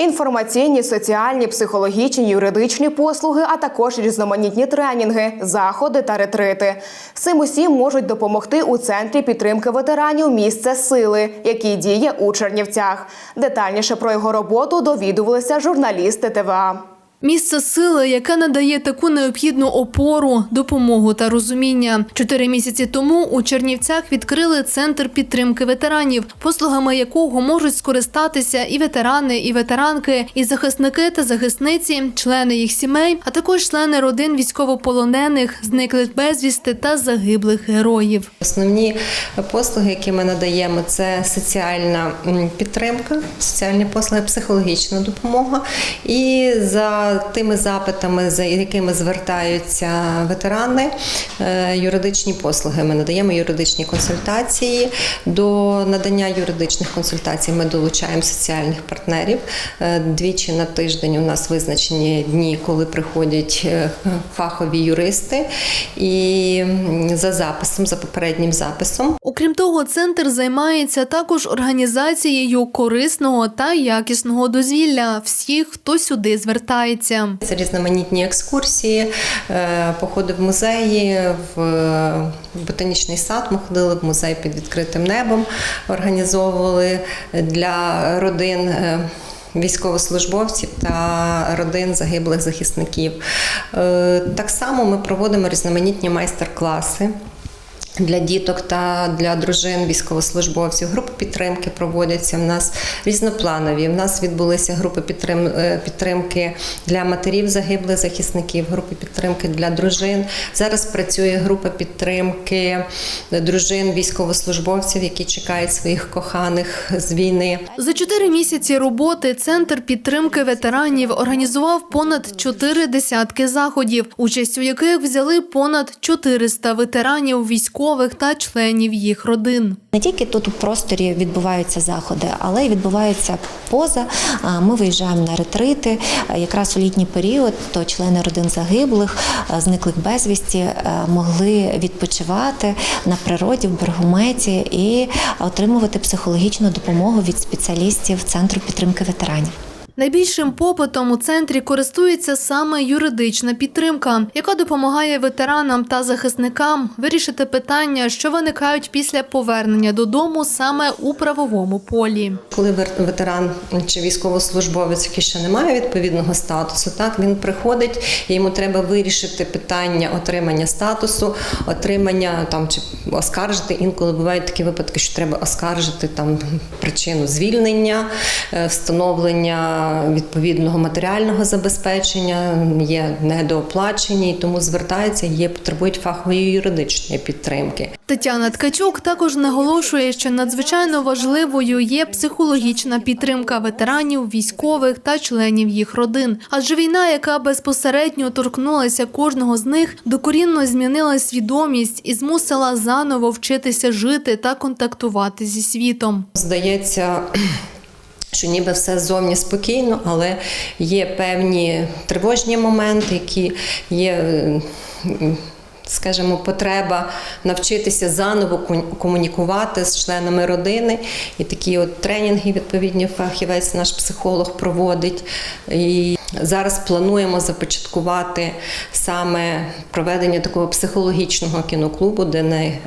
Інформаційні, соціальні, психологічні, юридичні послуги, а також різноманітні тренінги, заходи та ретрити. Цим усім можуть допомогти у центрі підтримки ветеранів місце сили, який діє у Чернівцях. Детальніше про його роботу довідувалися журналісти ТВА. Місце сили, яке надає таку необхідну опору, допомогу та розуміння. Чотири місяці тому у Чернівцях відкрили центр підтримки ветеранів, послугами якого можуть скористатися і ветерани, і ветеранки, і захисники та захисниці, члени їх сімей, а також члени родин військовополонених, зниклих безвісти та загиблих героїв. Основні послуги, які ми надаємо, це соціальна підтримка, соціальні послуги, психологічна допомога. І за тими запитами, за якими звертаються ветерани, е, юридичні послуги. Ми надаємо юридичні консультації. До надання юридичних консультацій ми долучаємо соціальних партнерів. Е, Двічі на тиждень у нас визначені дні, коли приходять е, фахові юристи, і за записом, за попереднім записом. Окрім того, центр займається також організацією корисного та якісного дозвілля всіх, хто сюди звертається. Це різноманітні екскурсії, е, походи в музеї, в ботанічний сад. Ми ходили в музей під відкритим небом, організовували для родин. е, Військовослужбовців та родин загиблих захисників. Е, Так само ми проводимо різноманітні майстер-класи. Для діток та для дружин військовослужбовців групи підтримки проводяться в нас різнопланові. В нас відбулися групи е, підтримки для матерів загиблих захисників, групи підтримки для дружин. Зараз працює група підтримки дружин військовослужбовців, які чекають своїх коханих з війни. За чотири місяці роботи центр підтримки ветеранів організував понад чотири десятки заходів, участь у яких взяли понад 400 ветеранів військових та членів їх родин. Не тільки тут у просторі відбуваються заходи, але й відбуваються поза. Ми виїжджаємо на ретрити. Якраз у літній період то члени родин загиблих, зниклих безвісті, могли відпочивати на природі в Бергометі і отримувати психологічну допомогу від спеціалістів центру підтримки ветеранів. Найбільшим попитом у центрі користується саме юридична підтримка, яка допомагає ветеранам та захисникам вирішити питання, що виникають після повернення додому саме у правовому полі. Коли ветеран чи військовослужбовець, який ще не має відповідного статусу, так він приходить, і йому треба вирішити питання отримання статусу, отримання там чи оскаржити. Інколи бувають такі випадки, що треба оскаржити там причину звільнення, е, встановлення відповідного матеріального забезпечення, є недооплачені, тому звертаються, є потребують фахової юридичної підтримки. Тетяна Ткачук також наголошує, що надзвичайно важливою є психологічна підтримка ветеранів, військових та членів їх родин. Адже війна, яка безпосередньо торкнулася кожного з них, докорінно змінила свідомість і змусила заново вчитися жити та контактувати зі світом. Здається, що ніби все ззовні спокійно, але є певні тривожні моменти, які є. Скажімо, потреба навчитися заново комунікувати з членами родини. І такі от тренінги, відповідні, фахівець, наш психолог проводить. І зараз плануємо започаткувати саме проведення такого психологічного кіноклубу, де не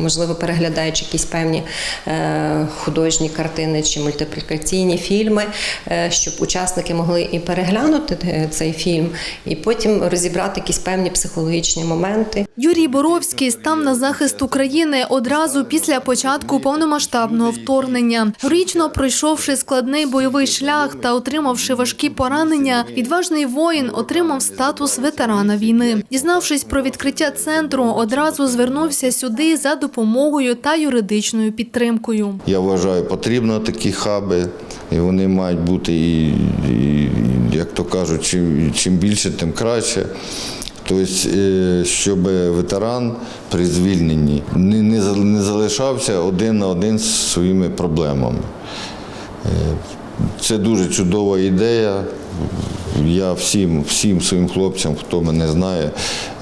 можливо переглядаючи якісь певні е, художні картини чи мультиплікаційні фільми, е, щоб учасники могли і переглянути е, цей фільм, і потім розібрати якісь певні психологічні моменти. Юрій Боровський став на захист України одразу після початку повномасштабного вторгнення. Героїчно пройшовши складний бойовий шлях та отримавши важкі поранення, відважний воїн отримав статус ветерана війни. Дізнавшись про відкриття центру, одразу звернувся сюди за допомогою та юридичною підтримкою. Я вважаю, потрібно такі хаби, і вони мають бути і, і як то кажуть, чим, чим більше, тим краще. Тобто, е, щоб ветеран при звільненні не, не, за- не залишався один на один з своїми проблемами. Е, Це дуже чудова ідея. Я всім, всім своїм хлопцям, хто мене знає,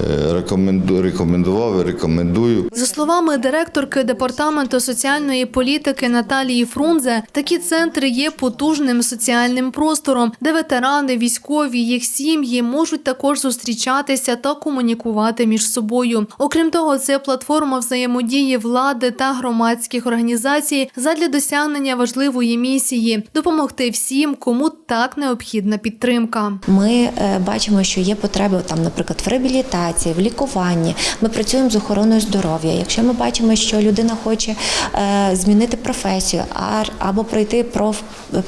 е, рекоменду, рекомендував і рекомендую. За словами директорки департаменту соціальної політики Наталії Фрунзе, такі центри є потужним соціальним простором, де ветерани, військові, їх сім'ї можуть також зустрічатися та комунікувати між собою. Окрім того, це платформа взаємодії влади та громадських організацій задля досягнення важливої місії допомогти всім, кому так необхідна підтримка. Ми е, бачимо, що є потреби там, наприклад, в реабілітації, в лікуванні. Ми працюємо з охороною здоров'я. Якщо ми бачимо, що людина хоче е, змінити професію або пройти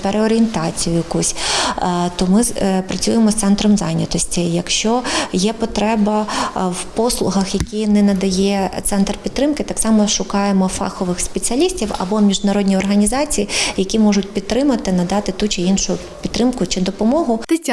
переорієнтацію якусь, е, то ми працюємо з центром зайнятості. Якщо є потреба в послугах, які не надає центр підтримки, так само шукаємо фахових спеціалістів або міжнародні організації, які можуть підтримати, надати ту чи іншу підтримку чи допомогу